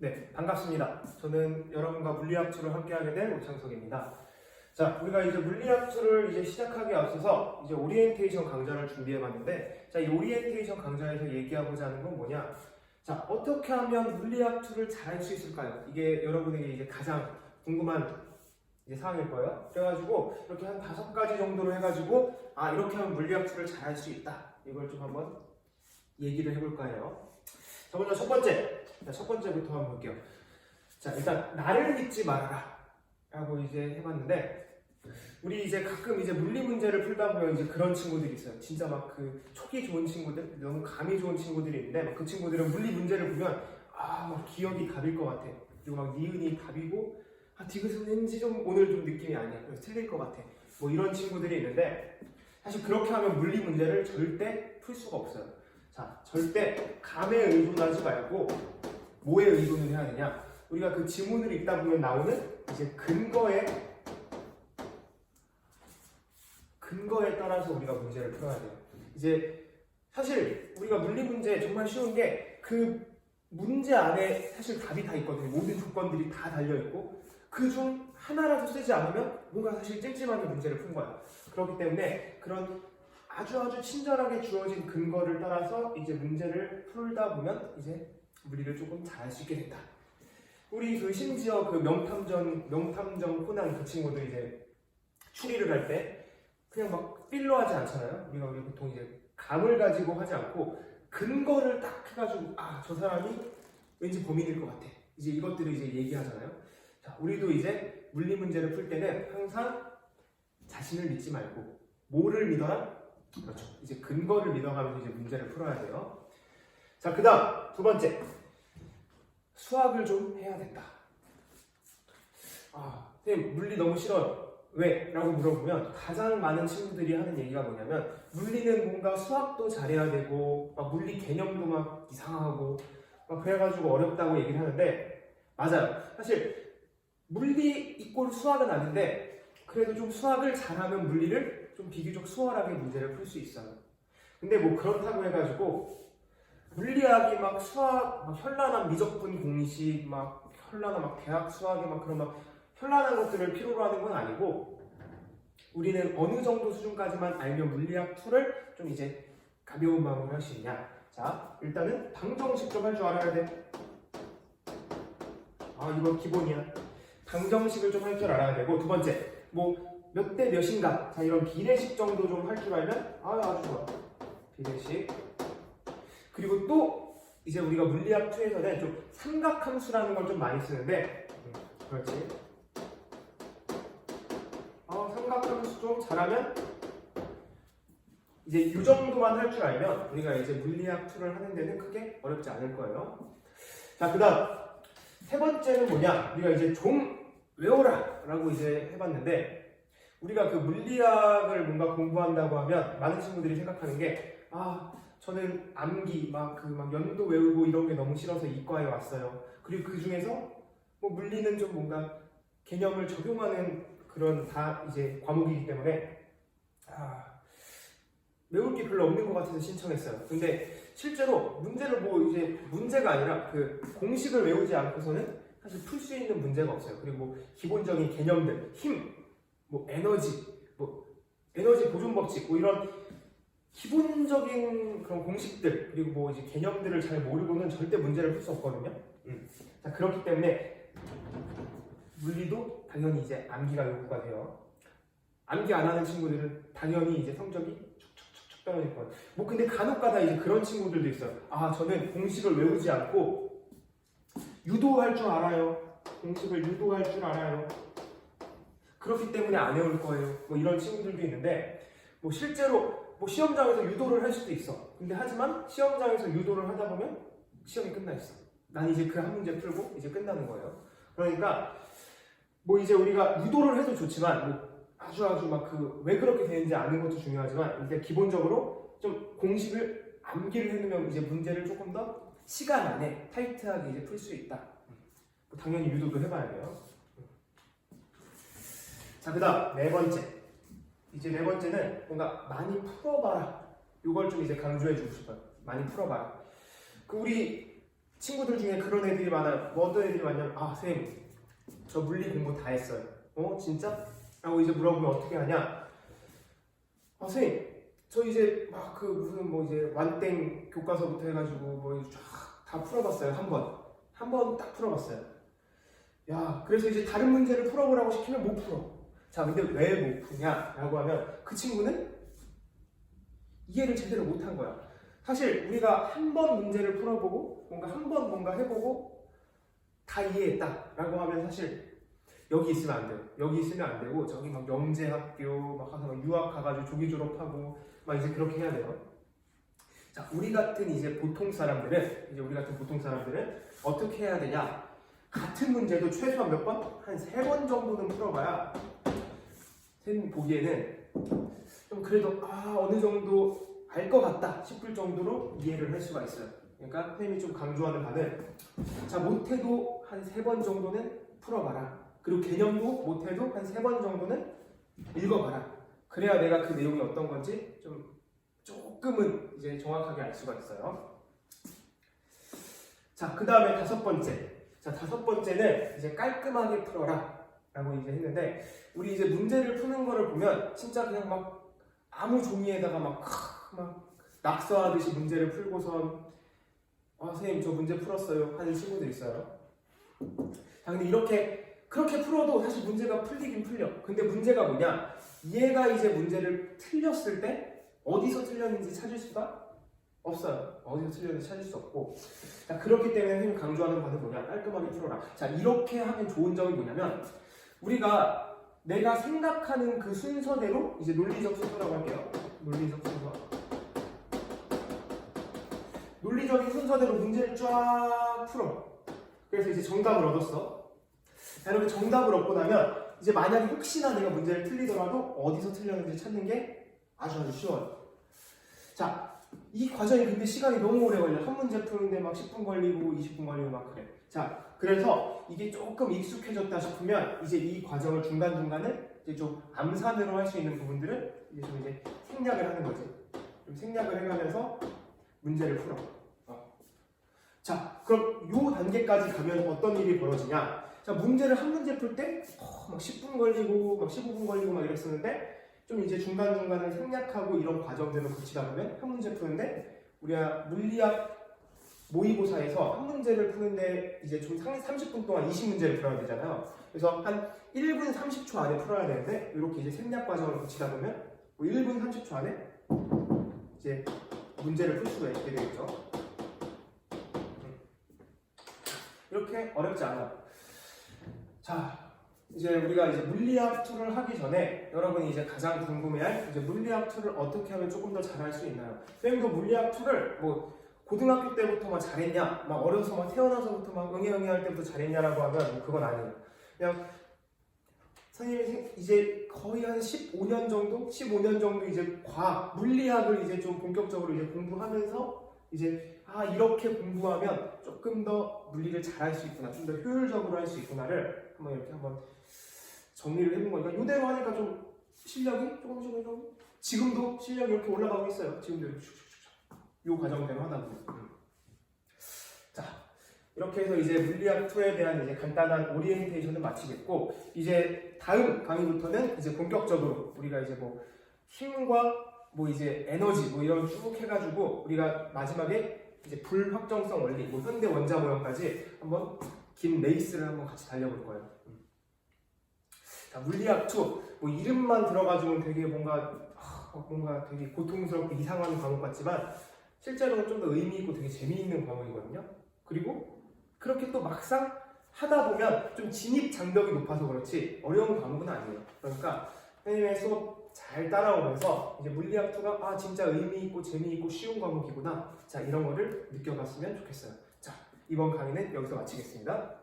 네, 반갑습니다. 저는 여러분과 물리학투를 함께하게 된 오창석입니다. 자, 우리가 이제 물리학투를 이제 시작하기 앞서서 이제 오리엔테이션 강좌를 준비해봤는데, 자, 이 오리엔테이션 강좌에서 얘기하고자 하는 건 뭐냐? 자, 어떻게 하면 물리학투를 잘 할 수 있을까요? 이게 여러분에게 이제 가장 궁금한 이제 사항일 거예요. 그래가지고 이렇게 한 다섯 가지 정도로 해가지고 아 이렇게 하면 물리학투를 잘 할 수 있다. 이걸 좀 한번 얘기를 해볼까 해요. 자, 먼저 첫 번째. 자, 첫 번째부터 한번 볼게요. 자, 일단 나를 믿지 말아라. 라고 이제 해봤는데 우리 이제 가끔 이제 물리 문제를 풀다 보면 이제 그런 친구들이 있어요. 진짜 막그 촉이 좋은 친구들, 너무 감이 좋은 친구들이 있는데 막 그 친구들은 물리 문제를 보면 아 막 기억이 답일 것 같아. 그리고 막 니은이 답이고 아 디귿은 왠지 좀 오늘 좀 느낌이 아니야. 그래서 틀릴 것 같아. 뭐 이런 친구들이 있는데 사실 그렇게 하면 물리 문제를 절대 풀 수가 없어요. 자, 절대 감에 의존하지 말고 뭐에 의존을 해야 되냐? 우리가 그 지문을 읽다 보면 나오는 이제 근거에 근거에 따라서 우리가 문제를 풀어야 돼요. 이제 사실 우리가 물리 문제 정말 쉬운 게 그 문제 안에 사실 답이 다 있거든요. 모든 조건들이 다 달려 있고 그 중 하나라도 쓰지 않으면 뭔가 사실 찜찜하게 문제를 푼 거야. 그렇기 때문에 그런 아주 아주 친절하게 주어진 근거를 따라서 이제 문제를 풀다 보면 이제 우리를 조금 잘할 수 있게 된다. 우리 그 심지어 그 명탐정 명탐정 코난 그 친구도 이제 추리를 할 때 그냥 막 필로 하지 않잖아요. 우리가 우리 보통 이제 감을 가지고 하지 않고 근거를 딱 해가지고 아 저 사람이 왠지 범인일 것 같아. 이제 이것들을 이제 얘기하잖아요. 자, 우리도 이제 물리 문제를 풀 때는 항상 자신을 믿지 말고 뭐를 믿어라? 그렇죠. 이제 근거를 믿어가면서 이제 문제를 풀어야 돼요. 자, 그 다음 두 번째 수학을 좀 해야 된다. 아, 선생님 물리 너무 싫어. 왜? 라고 물어보면 가장 많은 친구들이 하는 얘기가 뭐냐면 물리는 뭔가 수학도 잘해야 되고 막 물리 개념도 막 이상하고 막 그래가지고 어렵다고 얘기를 하는데 맞아요. 사실 물리 이꼴 수학은 아닌데 그래도 좀 수학을 잘하면 물리를 좀 비교적 수월하게 문제를 풀 수 있어요. 근데 뭐 그렇다고 해가지고 물리학이 막 수학 막 현란한 미적분 공식 막 현란한 막 대학 수학이 막 그런 막 현란한 것들을 필요로 하는 건 아니고 우리는 어느 정도 수준까지만 알면 물리학 툴을 좀 이제 가벼운 마음으로 할 수 있냐? 자 일단은 방정식 좀할줄 알아야 돼아 이거 기본이야. 방정식을 좀 할 줄 알아야 되고 두 번째 뭐 몇 대 몇인가? 자 이런 비례식 정도 좀 할 줄 알면 아 아주 좋아. 비례식 그리고 또 이제 우리가 물리학 2에서는 좀 삼각함수라는 걸 좀 많이 쓰는데 음, 그렇지 어, 삼각함수 좀 잘하면 이제 이 정도만 할 줄 알면 우리가 이제 물리학 2를 하는 데는 크게 어렵지 않을 거예요. 자, 그 다음 세 번째는 뭐냐? 우리가 이제 좀 외워라 라고 이제 해봤는데 우리가 그 물리학을 뭔가 공부한다고 하면 많은 친구들이 생각하는 게 아, 저는 암기 막 그 막 연도 외우고 이런 게 너무 싫어서 이과에 왔어요. 그리고 그 중에서 뭐 물리는 좀 뭔가 개념을 적용하는 그런 다 이제 과목이기 때문에 아, 외울 게 별로 없는 것 같아서 신청했어요. 근데 실제로 문제를 뭐 이제 문제가 아니라 그 공식을 외우지 않고서는 사실 풀 수 있는 문제가 없어요. 그리고 뭐 기본적인 개념들, 힘, 뭐 에너지, 뭐 에너지 보존 법칙, 뭐 이런 기본적인 그런 공식들 그리고 뭐 이제 개념들을 잘 모르고는 절대 문제를 풀 수 없거든요. 음. 자 그렇기 때문에 물리도 당연히 이제 암기가 요구가 돼요. 암기 안 하는 친구들은 당연히 이제 성적이 축축축축 떨어질 거예요. 뭐 근데 간혹가다 이제 그런 친구들도 있어요. 아 저는 공식을 외우지 않고 유도할 줄 알아요. 공식을 유도할 줄 알아요. 그렇기 때문에 안 외울 거예요. 뭐 이런 친구들도 있는데 뭐 실제로 뭐 시험장에서 유도를 할 수도 있어. 근데 하지만 시험장에서 유도를 하다 보면 시험이 끝나 있어. 난 이제 그 한 문제 풀고 이제 끝나는 거예요. 그러니까 뭐 이제 우리가 유도를 해도 좋지만 뭐 아주 아주 막 그 왜 그렇게 되는지 아는 것도 중요하지만 일단 기본적으로 좀 공식을 암기를 해놓으면 이제 문제를 조금 더 시간 안에 타이트하게 이제 풀 수 있다. 뭐 당연히 유도도 해봐야 돼요. 자 그 다음 네 번째 이제 네 번째는 뭔가 많이 풀어봐라. 이걸 좀 이제 강조해 주고 싶어요. 많이 풀어봐라. 그 우리 친구들 중에 그런 애들이 많아요. 뭐 어떤 애들이 많냐면 아 선생님 저 물리 공부 다 했어요. 어 진짜? 라고 이제 물어보면 어떻게 하냐? 아 선생님 저 이제 막 그 무슨 뭐 이제 완땡 교과서부터 해가지고 뭐 쫙다 풀어봤어요 한 번. 한 번 딱 풀어봤어요. 야 그래서 이제 다른 문제를 풀어보라고 시키면 못 풀어. 자 근데 왜 못 푸냐라고 하면 그 친구는 이해를 제대로 못 한 거야. 사실 우리가 한 번 문제를 풀어보고 뭔가 한 번 뭔가 해보고 다 이해했다라고 하면 사실 여기 있으면 안 돼요. 여기 있으면 안 되고 저기 막 영재학교 막 가서 막 유학 가가지고 조기 졸업하고 막 이제 그렇게 해야 돼요. 자 우리 같은 이제 보통 사람들은 이제 우리 같은 보통 사람들은 어떻게 해야 되냐? 같은 문제도 최소한 몇 번? 한 세 번 정도는 풀어봐야 선생님 보기에는 좀 그래도 아 어느 정도 알 것 같다 싶을 정도로 이해를 할 수가 있어요. 그러니까 선생님이 좀 강조하는 바는 자 못해도 한 세 번 정도는 풀어봐라. 그리고 개념도 못해도 한 세 번 정도는 읽어봐라. 그래야 내가 그 내용이 어떤 건지 좀 조금은 이제 정확하게 알 수가 있어요. 자, 그 다음에 다섯 번째. 자, 다섯 번째는 이제 깔끔하게 풀어라. 라고 이제 했는데, 우리 이제 문제를 푸는 거를 보면, 진짜 그냥 막 아무 종이에다가 막, 크, 막 낙서하듯이 문제를 풀고선, 아, 선생님, 저 문제 풀었어요. 하는 친구들 있어요. 자, 근데 이렇게, 그렇게 풀어도 사실 문제가 풀리긴 풀려. 근데 문제가 뭐냐? 얘가 이제 문제를 틀렸을 때, 어디서 틀렸는지 찾을 수가 없어요. 어디서 틀렸는지 찾을 수 없고. 자, 그렇기 때문에 선생님 강조하는 바는 뭐냐? 깔끔하게 풀어라. 자, 이렇게 하면 좋은 점이 뭐냐면, 우리가 내가 생각하는 그 순서대로 이제 논리적 순서라고 할게요. 논리적 순서. 논리적인 순서대로 문제를 쫙 풀어. 그래서 이제 정답을 얻었어. 자, 이렇게 정답을 얻고 나면 이제 만약에 혹시나 내가 문제를 틀리더라도 어디서 틀렸는지 찾는 게 아주 아주 쉬워요. 자, 이 과정이 근데 시간이 너무 오래 걸려. 한 문제 푸는데 막 10분 걸리고 20분 걸리고 막 그래. 자, 그래서 이게 조금 익숙해졌다 싶으면 이제 이 과정을 중간중간에 이제 좀 암산으로 할 수 있는 부분들은 이제 좀 이제 생략을 하는 거지. 좀 생략을 해가면서 문제를 풀어. 어. 자, 그럼 요 단계까지 가면 어떤 일이 벌어지냐? 자, 문제를 한 문제 풀 때, 어, 막 10분 걸리고, 막 15분 걸리고 막 이랬었는데, 좀 이제 중간중간에 생략하고 이런 과정들을 거치다 보면 한 문제 푸는데 우리가 물리학 모의고사에서 한 문제를 푸는데 이제 좀 30분 동안 20문제를 풀어야 되잖아요. 그래서 한 1분 30초 안에 풀어야 되는데 이렇게 이제 생략 과정을 거치다 보면 뭐 1분 30초 안에 이제 문제를 풀 수가 있게 되겠죠. 음. 이렇게 어렵지 않아요. 자, 이제 우리가 이제 물리학 2를 하기 전에 여러분이 이제 가장 궁금해할 이제 물리학 2를 어떻게 하면 조금 더 잘할 수 있나요? 선생님도 물리학 2를 뭐 고등학교 때부터 막 잘했냐, 막 어려서 막 태어나서부터 막 응애응애 할 때부터 잘했냐라고 하면 뭐 그건 아니에요. 그냥 선생님이 이제 거의 한 15년 정도, 15년 정도 이제 과학, 물리학을 이제 좀 본격적으로 이제 공부하면서 이제 아 이렇게 공부하면 조금 더 물리를 잘할 수 있구나, 좀 더 효율적으로 할 수 있구나를 한번 이렇게 한번 정리를 해본 거니까 이대로 하니까 좀 실력이 조금씩 좀 지금도 실력이 이렇게 올라가고 있어요. 지금도 이렇게 요 과정대로 하다 보면 음. 자 이렇게 해서 이제 물리학 2에 대한 이제 간단한 오리엔테이션을 마치겠고 이제 다음 강의부터는 이제 본격적으로 우리가 이제 뭐 힘과 뭐 이제 에너지 뭐 이런 쭉 해가지고 우리가 마지막에 이제 불확정성 원리 뭐 현대 원자 모형까지 한번 긴 레이스를 한번 같이 달려볼 거예요. 물리학 2. 뭐 이름만 들어가지고는 되게 뭔가 아, 뭔가 되게 고통스럽고 이상한 과목 같지만 실제로는 좀 더 의미 있고 되게 재미있는 과목이거든요. 그리고 그렇게 또 막상 하다 보면 좀 진입 장벽이 높아서 그렇지 어려운 과목은 아니에요. 그러니까 선생님의 수업 잘 따라오면서 이제 물리학 2가 아 진짜 의미 있고 재미 있고 쉬운 과목이구나. 자 이런 거를 느껴봤으면 좋겠어요. 자 이번 강의는 여기서 마치겠습니다.